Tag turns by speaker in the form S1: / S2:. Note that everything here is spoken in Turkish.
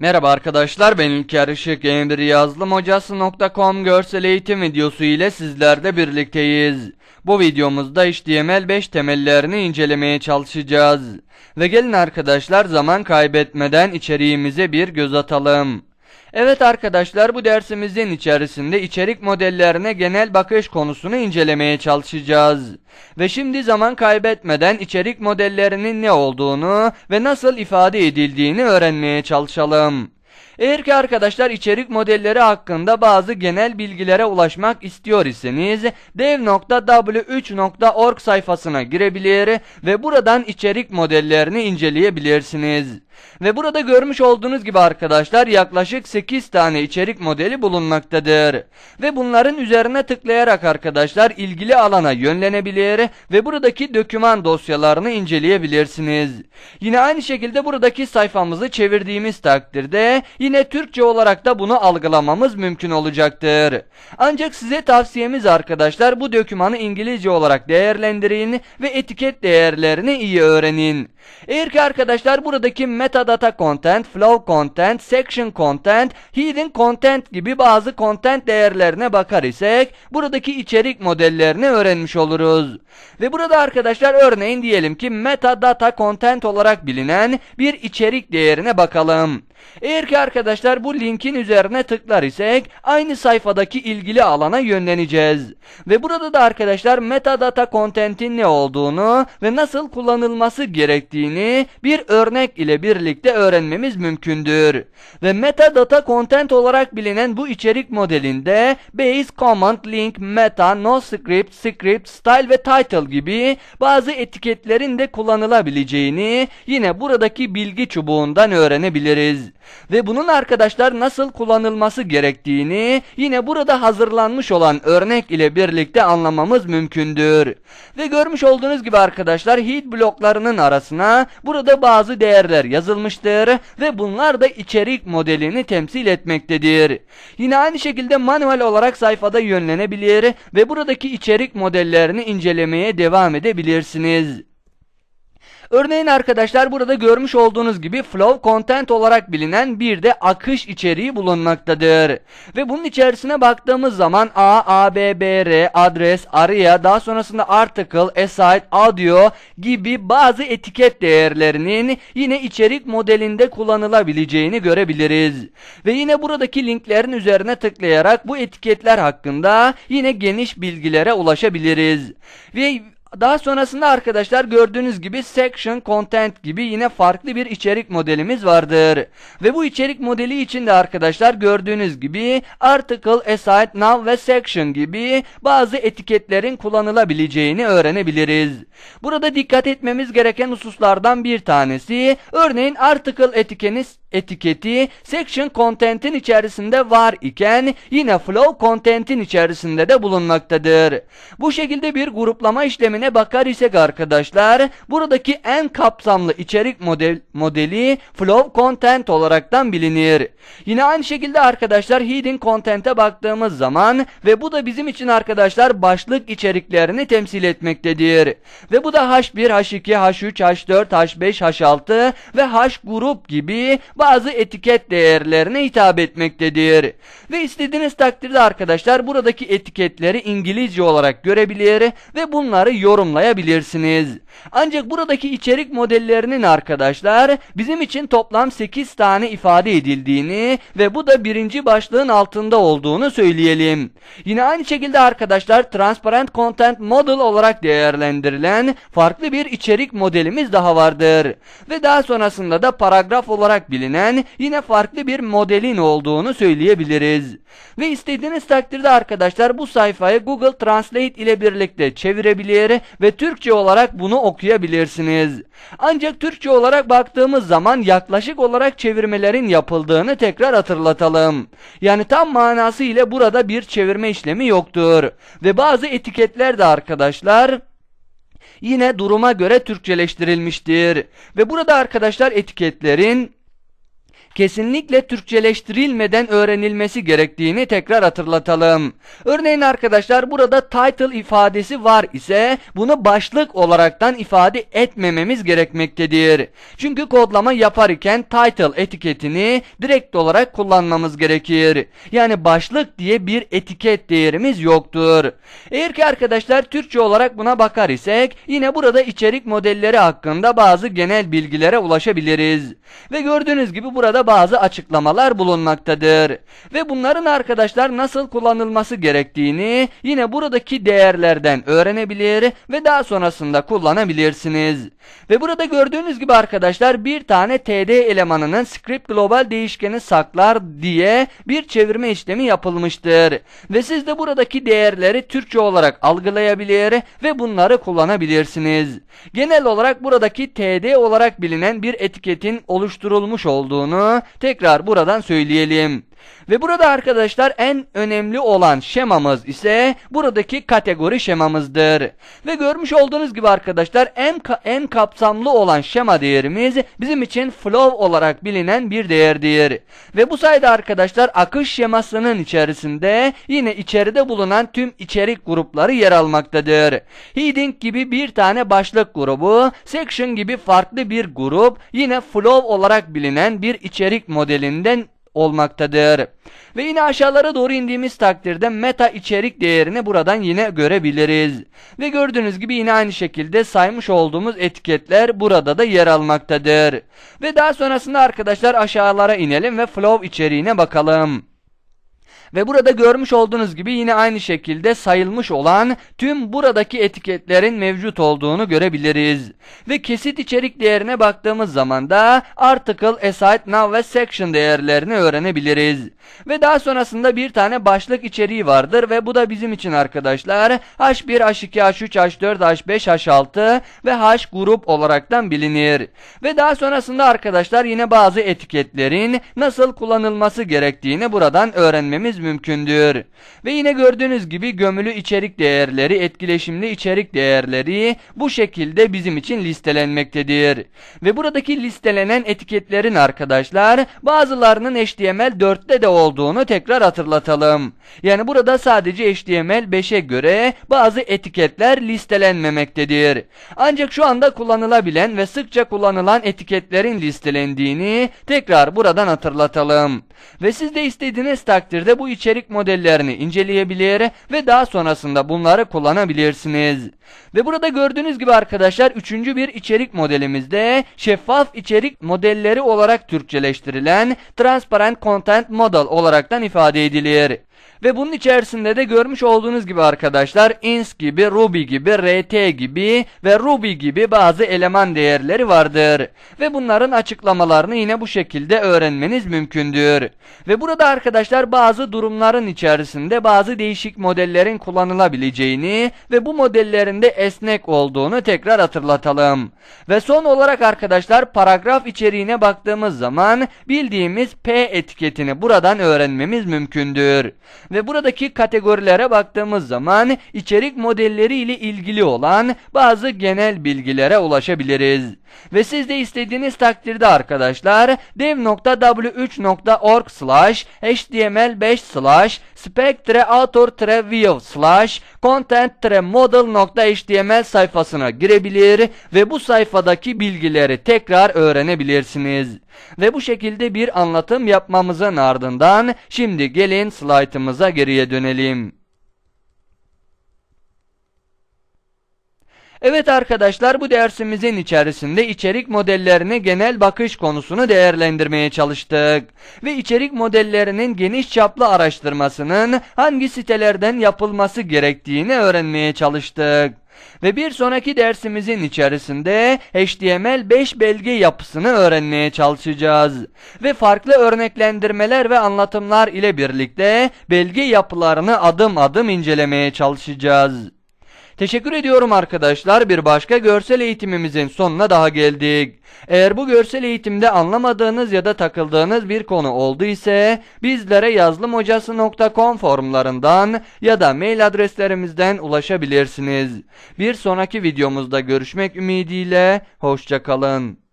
S1: Merhaba arkadaşlar ben İlker Işık bir yazılım hocası.com görsel eğitim videosu ile sizlerle birlikteyiz. Bu videomuzda HTML5 temellerini incelemeye çalışacağız. Ve gelin arkadaşlar zaman kaybetmeden içeriğimize bir göz atalım. Evet arkadaşlar bu dersimizin içerisinde içerik modellerine genel bakış konusunu incelemeye çalışacağız. Ve şimdi zaman kaybetmeden içerik modellerinin ne olduğunu ve nasıl ifade edildiğini öğrenmeye çalışalım. Eğer ki arkadaşlar içerik modelleri hakkında bazı genel bilgilere ulaşmak istiyor iseniz dev.w3.org sayfasına girebilir ve buradan içerik modellerini inceleyebilirsiniz. Ve burada görmüş olduğunuz gibi arkadaşlar yaklaşık 8 tane içerik modeli bulunmaktadır. Ve bunların üzerine tıklayarak arkadaşlar ilgili alana yönlenebilir ve buradaki doküman dosyalarını inceleyebilirsiniz. Yine aynı şekilde buradaki sayfamızı çevirdiğimiz takdirde yine Türkçe olarak da bunu algılamamız mümkün olacaktır. Ancak size tavsiyemiz arkadaşlar bu dokümanı İngilizce olarak değerlendirin ve etiket değerlerini iyi öğrenin. Eğer ki arkadaşlar buradaki metadata content, flow content, section content, hidden content gibi bazı content değerlerine bakar isek buradaki içerik modellerini öğrenmiş oluruz. Ve burada arkadaşlar örneğin diyelim ki metadata content olarak bilinen bir içerik değerine bakalım. Eğer ki arkadaşlar bu linkin üzerine tıklar isek aynı sayfadaki ilgili alana yönleneceğiz. Ve burada da arkadaşlar metadata content'in ne olduğunu ve nasıl kullanılması gerektiğini bir örnek ile birlikte öğrenmemiz mümkündür. Ve metadata content olarak bilinen bu içerik modelinde base, command, link, meta, no script, script, style ve title gibi bazı etiketlerin de kullanılabileceğini yine buradaki bilgi çubuğundan öğrenebiliriz. Ve bunun arkadaşlar nasıl kullanılması gerektiğini yine burada hazırlanmış olan örnek ile birlikte anlamamız mümkündür. Ve görmüş olduğunuz gibi arkadaşlar heat bloklarının arasına burada bazı değerler yazılmıştır ve bunlar da içerik modelini temsil etmektedir. Yine aynı şekilde manuel olarak sayfada yönlenebilir ve buradaki içerik modellerini incelemeye devam edebilirsiniz. Örneğin arkadaşlar burada görmüş olduğunuz gibi flow content olarak bilinen bir de akış içeriği bulunmaktadır. Ve bunun içerisine baktığımız zaman A, A, B, B, R, adres, aria, daha sonrasında article, aside, audio gibi bazı etiket değerlerinin yine içerik modelinde kullanılabileceğini görebiliriz. Ve yine buradaki linklerin üzerine tıklayarak bu etiketler hakkında yine geniş bilgilere ulaşabiliriz. Ve daha sonrasında arkadaşlar gördüğünüz gibi section content gibi yine farklı bir içerik modelimiz vardır. Ve bu içerik modeli için de arkadaşlar gördüğünüz gibi article, aside, now ve section gibi bazı etiketlerin kullanılabileceğini öğrenebiliriz. Burada dikkat etmemiz gereken hususlardan bir tanesi örneğin article etikeni etiketi section content'in içerisinde var iken yine flow content'in içerisinde de bulunmaktadır. Bu şekilde bir gruplama işlemine bakar isek arkadaşlar buradaki en kapsamlı içerik model, modeli flow content olaraktan bilinir. Yine aynı şekilde arkadaşlar hidden content'e baktığımız zaman ve bu da bizim için arkadaşlar başlık içeriklerini temsil etmektedir. Ve bu da H1, H2, H3, H4, H5, H6 ve H grup gibi bazı etiket değerlerine hitap etmektedir. Ve istediğiniz takdirde arkadaşlar buradaki etiketleri İngilizce olarak görebilir ve bunları yorumlayabilirsiniz. Ancak buradaki içerik modellerinin arkadaşlar bizim için toplam 8 tane ifade edildiğini ve bu da birinci başlığın altında olduğunu söyleyelim. Yine aynı şekilde arkadaşlar Transparent Content Model olarak değerlendirilen farklı bir içerik modelimiz daha vardır. Ve daha sonrasında da paragraf olarak bilinen yine farklı bir modelin olduğunu söyleyebiliriz. Ve istediğiniz takdirde arkadaşlar bu sayfayı Google Translate ile birlikte çevirebilir ve Türkçe olarak bunu okuyabilirsiniz. Ancak Türkçe olarak baktığımız zaman yaklaşık olarak çevirmelerin yapıldığını tekrar hatırlatalım. Yani tam manası ile burada bir çevirme işlemi yoktur. Ve bazı etiketler de arkadaşlar yine duruma göre Türkçeleştirilmiştir. Ve burada arkadaşlar etiketlerin kesinlikle Türkçeleştirilmeden öğrenilmesi gerektiğini tekrar hatırlatalım. Örneğin arkadaşlar burada title ifadesi var ise bunu başlık olaraktan ifade etmememiz gerekmektedir. Çünkü kodlama yapar iken title etiketini direkt olarak kullanmamız gerekir. Yani başlık diye bir etiket değerimiz yoktur. Eğer ki arkadaşlar Türkçe olarak buna bakar isek yine burada içerik modelleri hakkında bazı genel bilgilere ulaşabiliriz. Ve gördüğünüz gibi burada bazı açıklamalar bulunmaktadır. Ve bunların arkadaşlar nasıl kullanılması gerektiğini yine buradaki değerlerden öğrenebilir ve daha sonrasında kullanabilirsiniz. Ve burada gördüğünüz gibi arkadaşlar bir tane td elemanının script global değişkeni saklar diye bir çevirme işlemi yapılmıştır. Ve siz de buradaki değerleri Türkçe olarak algılayabilir ve bunları kullanabilirsiniz. Genel olarak buradaki td olarak bilinen bir etiketin oluşturulmuş olduğunu tekrar buradan söyleyelim. Ve burada arkadaşlar en önemli olan şemamız ise buradaki kategori şemamızdır. Ve görmüş olduğunuz gibi arkadaşlar en, ka en kapsamlı olan şema değerimiz bizim için flow olarak bilinen bir değerdir. Ve bu sayede arkadaşlar akış şemasının içerisinde yine içeride bulunan tüm içerik grupları yer almaktadır. Heading gibi bir tane başlık grubu, section gibi farklı bir grup yine flow olarak bilinen bir içerik modelinden olmaktadır. Ve yine aşağılara doğru indiğimiz takdirde meta içerik değerini buradan yine görebiliriz. Ve gördüğünüz gibi yine aynı şekilde saymış olduğumuz etiketler burada da yer almaktadır. Ve daha sonrasında arkadaşlar aşağılara inelim ve flow içeriğine bakalım. Ve burada görmüş olduğunuz gibi yine aynı şekilde sayılmış olan tüm buradaki etiketlerin mevcut olduğunu görebiliriz. Ve kesit içerik değerine baktığımız zaman da article, aside, now ve section değerlerini öğrenebiliriz. Ve daha sonrasında bir tane başlık içeriği vardır ve bu da bizim için arkadaşlar H1, H2, H3, H4, H5, H6 ve H grup olaraktan bilinir. Ve daha sonrasında arkadaşlar yine bazı etiketlerin nasıl kullanılması gerektiğini buradan öğrenmemiz mümkündür. Ve yine gördüğünüz gibi gömülü içerik değerleri, etkileşimli içerik değerleri bu şekilde bizim için listelenmektedir. Ve buradaki listelenen etiketlerin arkadaşlar bazılarının HTML 4'te de olduğunu tekrar hatırlatalım. Yani burada sadece HTML 5'e göre bazı etiketler listelenmemektedir. Ancak şu anda kullanılabilen ve sıkça kullanılan etiketlerin listelendiğini tekrar buradan hatırlatalım. Ve siz de istediğiniz takdirde bu içerik modellerini inceleyebilir ve daha sonrasında bunları kullanabilirsiniz. Ve burada gördüğünüz gibi arkadaşlar üçüncü bir içerik modelimizde şeffaf içerik modelleri olarak Türkçeleştirilen Transparent Content Model olaraktan ifade edilir. Ve bunun içerisinde de görmüş olduğunuz gibi arkadaşlar ins gibi, ruby gibi, rt gibi ve ruby gibi bazı eleman değerleri vardır. Ve bunların açıklamalarını yine bu şekilde öğrenmeniz mümkündür. Ve burada arkadaşlar bazı durumların içerisinde bazı değişik modellerin kullanılabileceğini ve bu modellerin de esnek olduğunu tekrar hatırlatalım. Ve son olarak arkadaşlar paragraf içeriğine baktığımız zaman bildiğimiz P etiketini buradan öğrenmemiz mümkündür. Ve buradaki kategorilere baktığımız zaman içerik modelleri ile ilgili olan bazı genel bilgilere ulaşabiliriz. Ve siz de istediğiniz takdirde arkadaşlar dev.w3.org slash html5 slash spec author view slash content model.html sayfasına girebilir ve bu sayfadaki bilgileri tekrar öğrenebilirsiniz. Ve bu şekilde bir anlatım yapmamızın ardından şimdi gelin slaytımıza geriye dönelim. Evet arkadaşlar bu dersimizin içerisinde içerik modellerine genel bakış konusunu değerlendirmeye çalıştık. Ve içerik modellerinin geniş çaplı araştırmasının hangi sitelerden yapılması gerektiğini öğrenmeye çalıştık. Ve bir sonraki dersimizin içerisinde HTML5 belge yapısını öğrenmeye çalışacağız. Ve farklı örneklendirmeler ve anlatımlar ile birlikte belge yapılarını adım adım incelemeye çalışacağız. Teşekkür ediyorum arkadaşlar. Bir başka görsel eğitimimizin sonuna daha geldik. Eğer bu görsel eğitimde anlamadığınız ya da takıldığınız bir konu oldu ise bizlere yazılımhocası.com forumlarından ya da mail adreslerimizden ulaşabilirsiniz. Bir sonraki videomuzda görüşmek ümidiyle hoşçakalın.